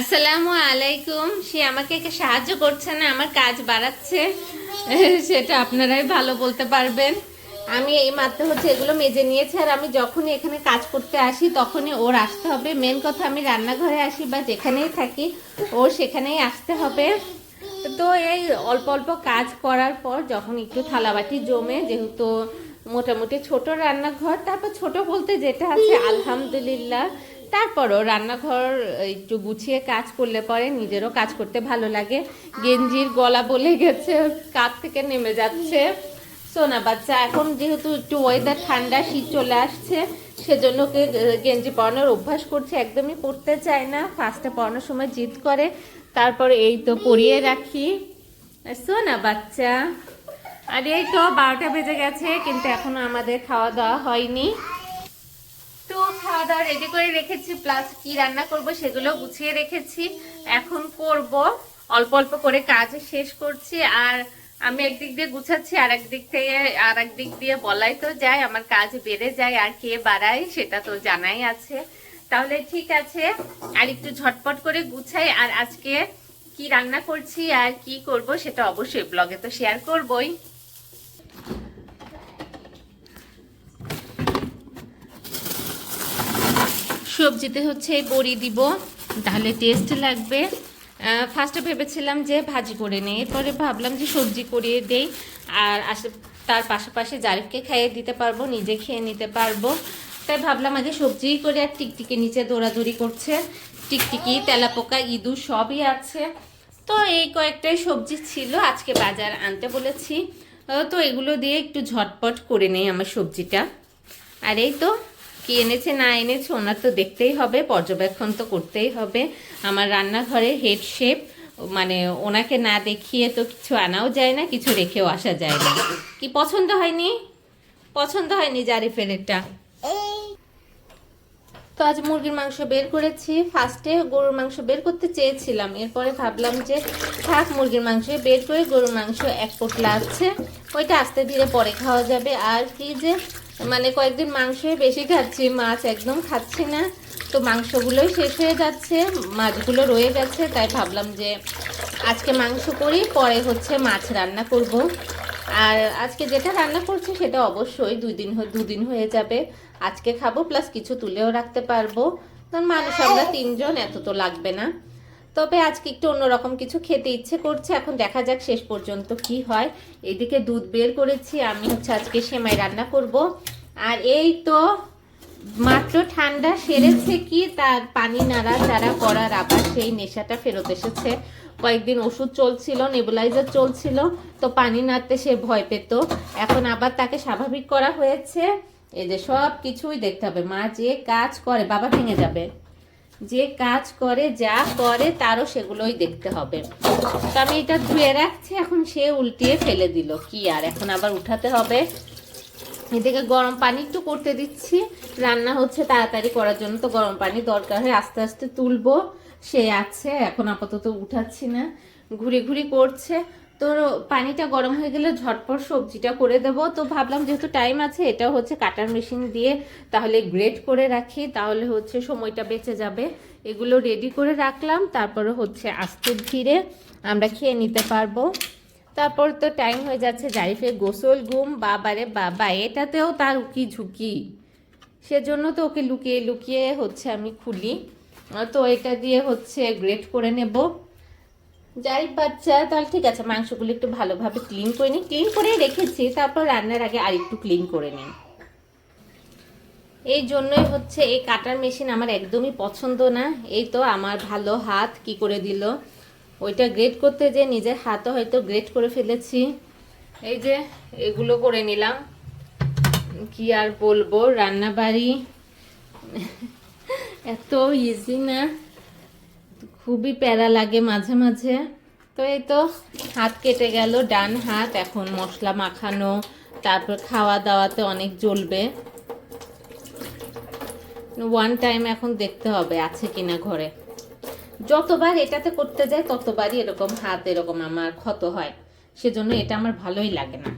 আসসালামু আলাইকুম। সে আমাকে সাহায্য করছে না, আমার কাজ বাড়াচ্ছে। সেটা আপনারাই ভালো বলতে পারবেন। আমি এই মাত্র হচ্ছে এগুলো মেজে নিয়েছি, আর আমি যখনই এখানে কাজ করতে আসি, তখনই ওর আসতে হবে। মেন কথা, আমি রান্নাঘরে আসি বা যেখানেই থাকি ওর সেখানেই আসতে হবে। তো এই অল্প অল্প কাজ করার পর যখন একটু থালাবাটি জমে, যেহেতু মোটামুটি ছোট রান্নাঘর, তারপর ছোট বলতে যেটা আছে, আলহামদুলিল্লাহ তারপরও রান্নাঘর একটু গুছিয়ে কাজ করলে পরে নিজেরও কাজ করতে ভালো লাগে। গেঞ্জির গলা বলে গেছে কাপ থেকে নেমে যাচ্ছে। সোনা বাচ্চা, এখন যেহেতু একটু ওয়েদার ঠান্ডা, শীত চলে আসছে, সেজন্য ওকে গেঞ্জি পরানোর অভ্যাস করছে, একদমই পরতে চায় না। ফার্স্টে পরানোর সময় জিদ করে, তারপর এই তো পরিয়ে রাখি। সোনা বাচ্চা, আর এই তো বারোটা বেজে গেছে, কিন্তু এখনও আমাদের খাওয়া দাওয়া হয়নি। তো খাওয়া দাওয়া রেডি করে রেখেছি প্লাস কি রান্না করব সেগুলো গুছিয়ে রেখেছি। এখন করব, অল্প অল্প করে কাজ শেষ করছি, আর আমি একদিক দিয়ে গুছাচ্ছি আর একদিক থেকে আর একদিক দিয়ে বলাই তো যায়, আমার কাজ বেড়ে যায়, আর কে বাড়ায় সেটা তো জানাই আছে। তাহলে ঠিক আছে, আর একটু ঝটপট করে গুছাই, আর আজকে কি রান্না করছি আর কি করব সেটা অবশ্যই ব্লগে তো শেয়ার করবই। সবজিতে হচ্ছে বড়ি দিব, তাহলে টেস্ট লাগবে। ফার্স্টে ভেবেছিলাম যে ভাজি করে নেই, এরপরে ভাবলাম যে সবজি করিয়ে দেই, আর আসে, তার পাশাপাশি জারিফকে খাইয়ে দিতে পারব, নিজে খেয়ে নিতে পারব। তাই ভাবলাম আগে সবজিই করে আর টিকটিকি নিচে দৌড়াদৌড়ি করছে। টিকটিকি, তেলাপোকা, ইঁদুর সবই আছে। তো এই কয়েকটাই সবজি ছিল, আজকে বাজার আনতে বলেছি। তো এগুলো দিয়ে একটু ঝটপট করে নেই আমার সবজিটা। আর এই তো কি এনেছে, না এনেছে, ওনার তো দেখতেই হবে, পর্যবেক্ষণ তো করতেই হবে। আমার রান্নাঘরে হেড শেপ মানে ওনাকে না দেখিয়ে তো কিছু আনাও যায় না, কিছু রেখেও আসা যায় না। কি পছন্দ হয়নি? পছন্দ হয়নি জারিফের এটা? তো আজ মুরগির মাংস বের করেছি। ফার্স্টে গরুর মাংস বের করতে চেয়েছিলাম। এরপরে ভাবলাম যে, থাক, মুরগির মাংস বের করে গরুর মাংস এক পোটলা আছে, ওইটা আস্তে ধীরে পরে খাওয়া যাবে। আর ফ্রিজে মানে কয়েকদিন মাংসই বেশি খাচ্ছি, মাছ একদম খাচ্ছি না। তো মাংসগুলোই শেষ হয়ে যাচ্ছে, মাছগুলো রয়ে গেছে, তাই ভাবলাম যে আজকে মাংস করি, পরে হচ্ছে মাছ রান্না করব। আর আজকে যেটা রান্না করছি সেটা অবশ্যই দুই দিন দুদিন হয়ে যাবে। আজকে খাব, প্লাস কিছু তুলেও রাখতে পারব। কারণ মানুষ আমরা তিনজন, এত তো লাগবে না। তবে আজকে একটু অন্যরকম কিছু খেতে ইচ্ছে করছে। এখন দেখা যাক শেষ পর্যন্ত কি হয়। এদিকে দুধ বের করেছি, আমি হচ্ছে আজকে সেমাই রান্না করব। আর এই তো মাত্র ঠান্ডা সেরেছে কি, তার পানি নাড়া চাড়া করার আবার সেই নেশাটা ফেরত এসেছে। কয়েকদিন ওষুধ চলছিল, নেবুলাইজার চলছিল, তো পানি নাড়তে সে ভয় পেত। এখন আবার তাকে স্বাভাবিক করা হয়েছে। এই যে সব কিছুই দেখতে হবে। মা যে কাজ করে, বাবা ভেঙে যাবে। যে কাজ করে, যা করে, তারও সেগুলোই দেখতে হবে। তো আমি এটা ধুয়ে রাখছি, এখন সে উল্টিয়ে ফেলে দিল। কি আর, এখন আবার উঠাতে হবে। এদিকে গরম পানি একটু করতে দিচ্ছি। রান্না হচ্ছে তাড়াতাড়ি করার জন্য, তো গরম পানি দরকার হয় আস্তে আস্তে তুলবো। সে আছে, এখন আপাতত উঠাচ্ছি না। ঘুরে ঘুরে করছে। তো পানিটা গরম হয়ে গেলে ঝটপট সবজিটা করে দেব। তো ভাবলাম যেহেতু টাইম আছে, এটা হচ্ছে কাটার মেশিন দিয়ে তাহলে গ্রেট করে রাখি, তাহলে হচ্ছে সময়টা বেঁচে যাবে। এগুলো রেডি করে রাখলাম, তারপরে হচ্ছে আস্তে ধীরে আমরা খেয়ে নিতে পারব। তারপর তো টাইম হয়ে যাচ্ছে জারিফের গোসল, ঘুম, বাবারে বাবা, এটাতেও তার উকি ঝুঁকি সেজন্য তো ওকে লুকিয়ে লুকিয়ে হচ্ছে আমি খুলি। তো এটা দিয়ে হচ্ছে গ্রেট করে নেব। জারিফ বাচ্চা, তাহলে ঠিক আছে, মাংসগুলো একটু ভালোভাবে ক্লিন করে নিই ক্লিন করে রেখেছি, তারপর রান্নার আগে আর একটু ক্লিন করে নিই এই জন্যই হচ্ছে এই কাটার মেশিন আমার একদমই পছন্দ না। এই তো আমার ভালো হাত, কি করে দিল? ওইটা গ্রেড করতে যে নিজের হাতও হয়তো গ্রেড করে ফেলেছি। এই যে, এগুলো করে নিলাম। কি আর বলব রান্না বাড়ি এত ইজি না। খুবই প্যারা লাগে মাঝে মাঝে। তো এই তো হাত কেটে গেল, ডান হাত, এখন মশলা মাখানো, তারপর খাওয়া দাওয়াতে অনেক জ্বলবে। ওয়ান টাইম এখন দেখতে হবে আছে কিনা ঘরে। যতবার এটাতে করতে যায় ততবারই এরকম হাত এরকম আমার ক্ষত হয়। সেজন্য এটা আমার ভালোই লাগে না।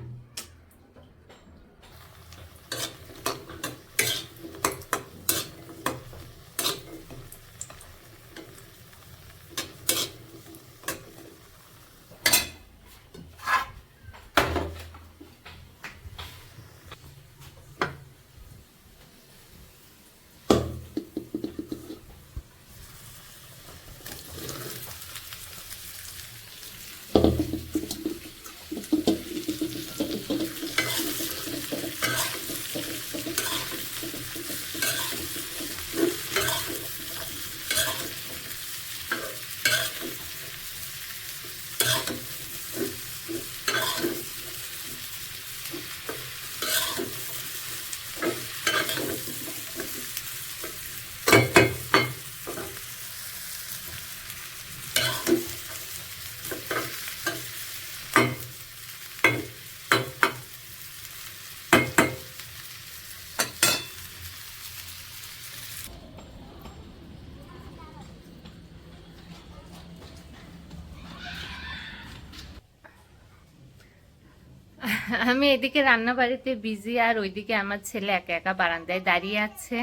আমি এদিকে রান্না বাড়িতে বিজি আর ওইদিকে আমার ছেলে একা একা বারান্দায় দাঁড়িয়ে আছে।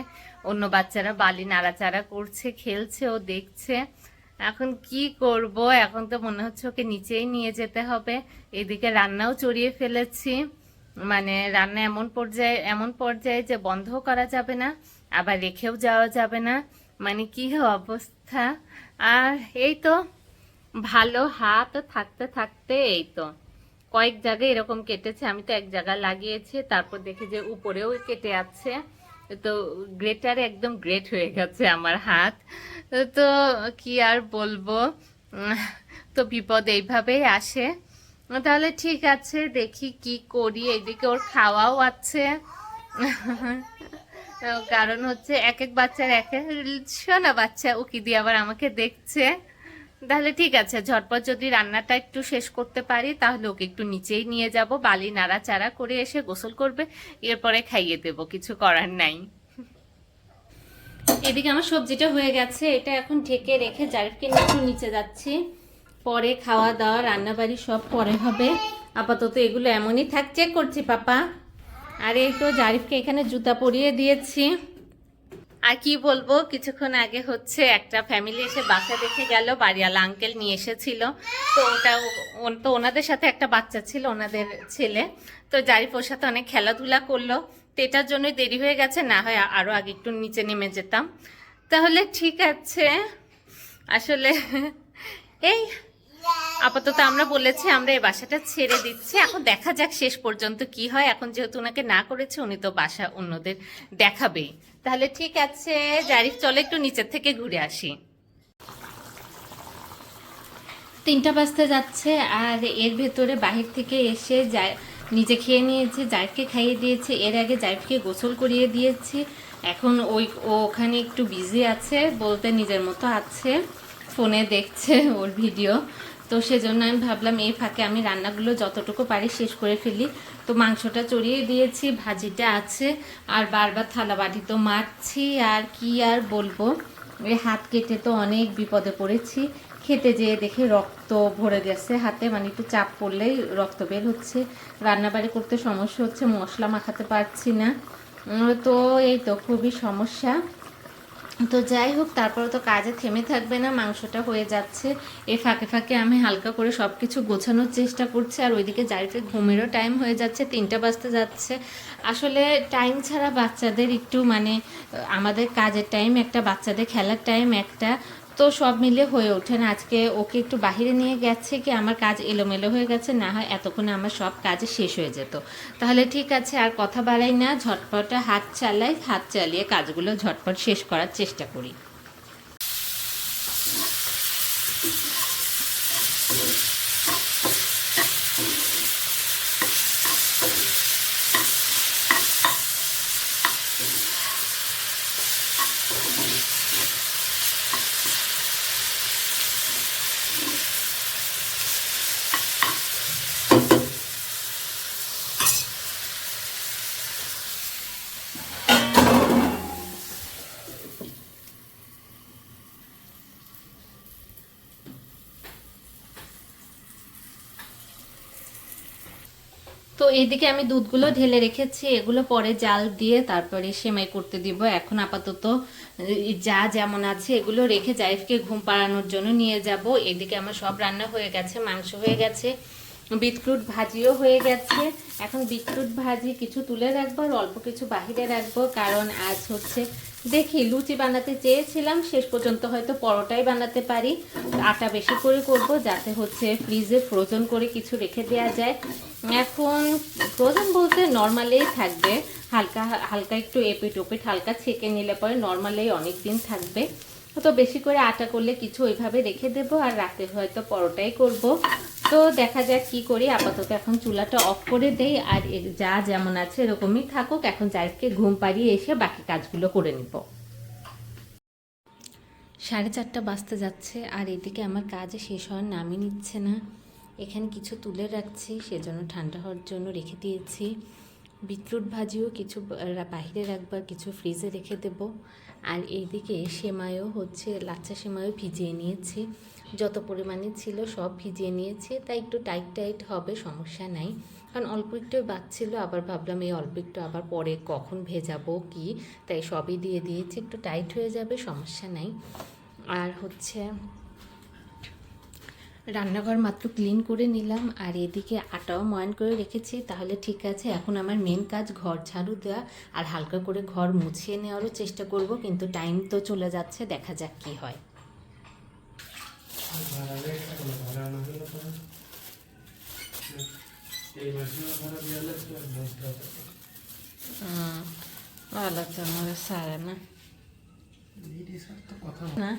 অন্য বাচ্চারা বালি নাড়াচাড়া করছে, খেলছে, ও দেখছে। এখন কি করব? এখন তো মনে হচ্ছে ওকে নিচেই নিয়ে যেতে হবে। এদিকে রান্নাও চড়িয়ে ফেলেছি। মানে রান্না এমন পর্যায়ে এমন পর্যায়ে যে বন্ধও করা যাবে না, আবার রেখেও যাওয়া যাবে না। মানে কি অবস্থা? আর এই তো, ভালো, হাত থাকতে থাকতে এই তো। কয়েক জায়গায় এরকম কেটেছে, আমি তো এক জায়গা লাগিয়েছি, তারপর দেখি যে উপরেও কেটে আছে। তো গ্রেটার একদম গ্রেট হয়ে গেছে আমার হাত। তো কি আর বলব? তো বিপদ এইভাবেই আসে। তাহলে ঠিক আছে, দেখি কি করি। এইদিকে ওর খাওয়াও আছে। কারণ হচ্ছে এক এক বাচ্চার এক এক, শোনা বাচ্চা, উকি দিয়ে আবার আমাকে দেখছে। তাহলে ঠিক আছে, ঝটপট যদি রান্নাটা একটু শেষ করতে পারি, তাহলে ওকে একটু নিচেই নিয়ে যাব। বালি নাড়াচাড়া করে এসে গোসল করবে, এরপরে খাইয়ে দেব, কিছু করার নাই। এদিকে আমার সবজিটা হয়ে গেছে, এটা এখন ঢেকে রেখে জারিফকে একটু নিচে যাচ্ছি। পরে খাওয়া দাওয়া, রান্নাবাড়ি সব পরে হবে। আপাতত এগুলো এমনই থাক চেক করছি, পাপা। আর এই তো জারিফকে এখানে জুতা পরিয়ে দিয়েছি। আর কি বলব, কিছুক্ষণ আগে হচ্ছে একটা ফ্যামিলি এসে বাসা দেখে গেল, বাড়িওয়ালা আঙ্কেল নিয়ে এসেছিল। তো ওটা তো ওনাদের সাথে একটা বাচ্চা ছিল, ওনাদের ছেলে। তো জারিফ ওর সাথে অনেক খেলাধুলা করল। তো এটার জন্যই দেরি হয়ে গেছে, না হয় আরও আগে একটু নিচে নেমে যেতাম। তাহলে ঠিক আছে। আসলে এই আপাতত আমরা বলেছি, আমরা এই বাসাটা ছেড়ে দিচ্ছি। এখন দেখা যাক শেষ পর্যন্ত কি হয়। এখন যেহেতু ওনাকে না করেছে, উনি তো বাসা অন্যদের দেখাবেই। তাহলে ঠিক আছে, জারিফ, চলে একটু নিচের থেকে ঘুরে আসি। তিনটা বাজতে যাচ্ছে, আর এর ভেতরে বাহির থেকে এসে নিজে খেয়ে নিয়েছে জাইফকে খাইয়ে দিয়েছে। এর আগে জাইফকে গোসল করিয়ে দিয়েছি। এখন ওই, ও ওখানে একটু বিজি আছে, বলতে নিজের মতো আছে। ফোনে দেখছে ওর ভিডিও। তো সেজন্য আমি ভাবলাম, এই ফাঁকে আমি রান্নাগুলো যতটুকু পারি শেষ করে ফেলি। তো মাংসটা চড়িয়ে দিয়েছি, ভাজিটা আছে, আর বারবার থালা বাটি তো মারছি, আর কি আর বলব? এই হাত কেটে তো অনেক বিপদে পড়েছি। খেতে যেয়ে দেখে রক্ত ভরে গেছে হাতে মানে একটু চাপ পড়লেই রক্ত বের হচ্ছে। রান্নাবাড়ি করতে সমস্যা হচ্ছে, মশলা মাখাতে পারছি না। তো এই তো, খুবই সমস্যা। তো যাই হোক, তারপরে তো কাজে থেমে থাকবে না, মাংসটা হয়ে যাচ্ছে। এ ফাঁকে ফাঁকে আমি হালকা করে সব কিছু গোছানোর চেষ্টা করছি, আর ওইদিকে যাইতে ঘুমেরও টাইম হয়ে যাচ্ছে, তিনটা বাজতে যাচ্ছে। আসলে টাইম ছাড়া বাচ্চাদের একটু মানে আমাদের কাজের টাইম একটা, বাচ্চাদের খেলার টাইম একটা। তো সব মিলে হয়ে ওঠে না। আজকে ওকে একটু বাহিরে নিয়ে গেছে কি, আমার কাজ এলোমেলো হয়ে গেছে, না হয় এতক্ষণে আমার সব কাজ শেষ হয়ে যেত। তাহলে ঠিক আছে, আর কথা বাড়াই না, ঝটপটে হাত চালাই, হাত চালিয়ে কাজগুলো ঝটপট শেষ করার চেষ্টা করি। তো এইদিকে আমি দুধগুলো ঢেলে রেখেছি, এগুলো পরে জাল দিয়ে তারপরে সেমাই করতে দিব। এখন আপাতত যা যেমন আছে এগুলো রেখে জাইফকে ঘুম পাড়ানোর জন্য নিয়ে যাব। এদিকে আমার সব রান্না হয়ে গেছে, মাংস হয়ে গেছে। বিটরুট ভাজিও হয়ে গেছে। এখন বিটরুট ভাজি কিছু তুলে রাখব আর অল্প কিছু বাহিরে রাখব, কারণ আজ হচ্ছে, দেখি লুচি বানাতে চেয়েছিলাম, শেষ পর্যন্ত হয়তো পরোটাই বানাতে পারি। আটা বেশি করে করব যাতে হচ্ছে ফ্রিজে ফ্রোজেন করে কিছু রেখে দেওয়া যায়। এখন ফ্রোজেন বলতে নর্মালেই থাকবে। হালকা হালকা একটু এপিট ওপিট, হালকা ছেঁকে নিলে পরে নর্মালেই অনেক দিন থাকবে। তো বেশি করে আটা করলে কিছু ওইভাবে রেখে দেব আর রাতে হয়তো পরোটাই করব। তো দেখা যাক কি করি। আপাতত এখন চুলাটা অফ করে দেই, আর যা যেমন আছে এরকমই থাকুক। এখন জাইফকে ঘুম পাড়িয়ে এসে বাকি কাজগুলো করে নিব। সাড়ে চারটা বাজতে যাচ্ছে, আর এদিকে আমার কাজ শেষ হওয়ার নামই নিচ্ছে না। এখানে কিছু তুলে রাখছি, সেজন্য ঠান্ডা হওয়ার জন্য রেখে দিয়েছি। বিটরুট ভাজিও কিছু বা- বাইরে রাখবার কিছু ফ্রিজে রেখে দেব। আর এইদিকে সেমাইও হচ্ছে, লাচ্চা সেমাইও ভিজিয়ে নিয়েছি। যত পরিমাণে ছিল সব ভিজিয়ে নিয়েছি, তাই একটু টাইট টাইট হবে, সমস্যা নাই। কারণ অল্প একটু বাচ্ছিল আবার ভাবলাম এই অল্প একটু আবার পরে কখন ভেজাবো, কি? তাই সবই দিয়ে দিয়েছি, একটু টাইট হয়ে যাবে, সমস্যা নাই। আর হচ্ছে রান্নাঘর মাত্র ক্লিন করে নিলাম, আর এদিকে আটাও ময়ান করে রেখেছি, তাহলে ঠিক আছে, এখন আমার মেন কাজ ঘর ঝাড়ু দেওয়া, আর হালকা করে ঘর মুছিয়ে নেওয়ারও চেষ্টা করব, কিন্তু টাইম তো চলে যাচ্ছে, দেখা যাক কি হয়। ভাড়া রেট এখনও ভাড়া না হলে তো এই মাসেও ভাড়া দিয়ে ভালো তো আমার সারে না কথা না